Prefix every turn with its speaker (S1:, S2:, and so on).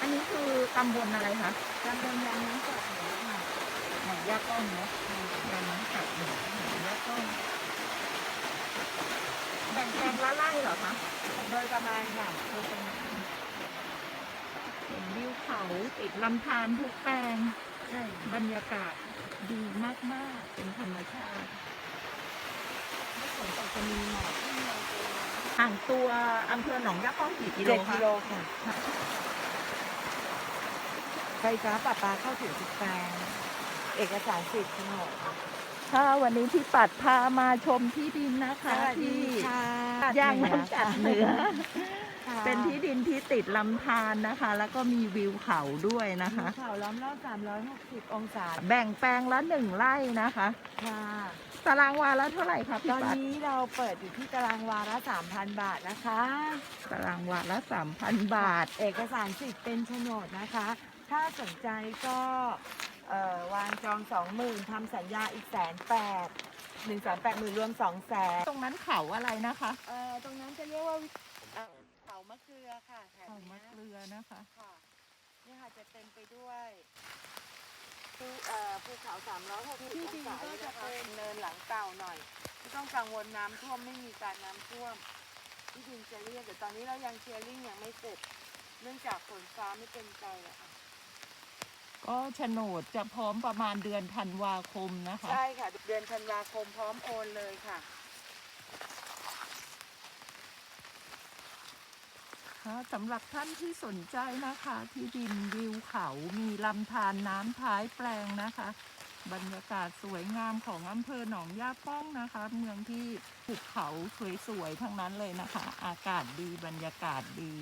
S1: อันนี้คือตำบลอะไรคะ
S2: ตำบลยางน้ำจับหนูค่ะ
S1: หนองยาก้องเนาะยางน้ำจับหนองยาก้องแบ่งแปลงละไร่เหรอคะ
S2: โดยประมาณค่ะ
S1: โดยประมาณเห็นวิวเขาติดลำธารทุกแปลง
S2: ใช่
S1: บรรยากาศดีมากๆเป็นธรรมชาติ
S2: ไม่ฝนตกจะมีหมอกที่เราเจอ
S1: ห่างตัวอำเภอหนองยาก้องกี่กิโล
S2: เจ็ด
S1: คะ
S2: กิโลค่ะ ไฟฟ้าประปาเข้าถึงทุกแปลงเอกสารสิทธิ์โฉนด
S1: ค่ะวันนี้พี่ปัดพามาชมที่ดินนะคะที่ย่างน้ำจัดเหนือ
S2: ค่ะ
S1: เป็นที่ดินที่ติดลำธารนะคะ แล้วก็มีวิวเขาด้วยนะคะ
S2: มีเขาล้อมรอบ360 องศา
S1: แบ่งแปลงละหนึ่งไร่นะคะ
S2: ค่ะ
S1: ตารางวาละเท่าไหร่คะพี่
S2: ตอน
S1: ปัด
S2: นี้เราเปิดอยู่ที่ตารางวาละ 3,000 บาทนะคะ
S1: ตารางวาละสามพันบาท
S2: เอกสารสิทธิ์เป็นโฉนดนะคะ ถ้าสนใจก็เอ่อวางจองสองหมื่นทำสัญญาอีกแสนแปดหนึ่งแสนแปดหมื่นรวมสองแสน
S1: ตรงนั้นเขาอะไรนะคะ
S2: เอ่อตรงนั้นจะเรียกว่าวิเอ่อเขามะเกลือค่ะแถบ
S1: เขามะ
S2: เนี้ย
S1: เกลือนะคะ
S2: ค่ะนี่ค่ะจะเต็มไปด้วยภูเอ่อภูเขาสามร้อยหกสิบองศาก็จะเป็น เนินหลังเก่าหน่อยไม่ต้องกังวลน้ำท่วมไม่มีการน้ำท่วมที่ดินจะเรียกแต่ตอนนี้เรายังเคลียร์ริ่งยังไม่เสร็จ เนื่องจากฝนฟ้าไม่เป็นใจอะค่ะ
S1: ก็โฉนดจะพร้อมประมาณเดือนธันวาคมนะคะ
S2: ใช่ค่ะ เดือนธันวาคมพร้อมโอนเลยค่ะ
S1: ค่ะสำหรับท่านที่สนใจนะคะ ที่ดินวิวเขามีลำธารน้ำท้ายแปลงนะคะ บรรยากาศสวยงามของอำเภอหนองย่าป้องนะคะ เมืองที่ภูเขาสวยๆทั้งนั้นเลยนะคะ อากาศดีบรรยากาศดี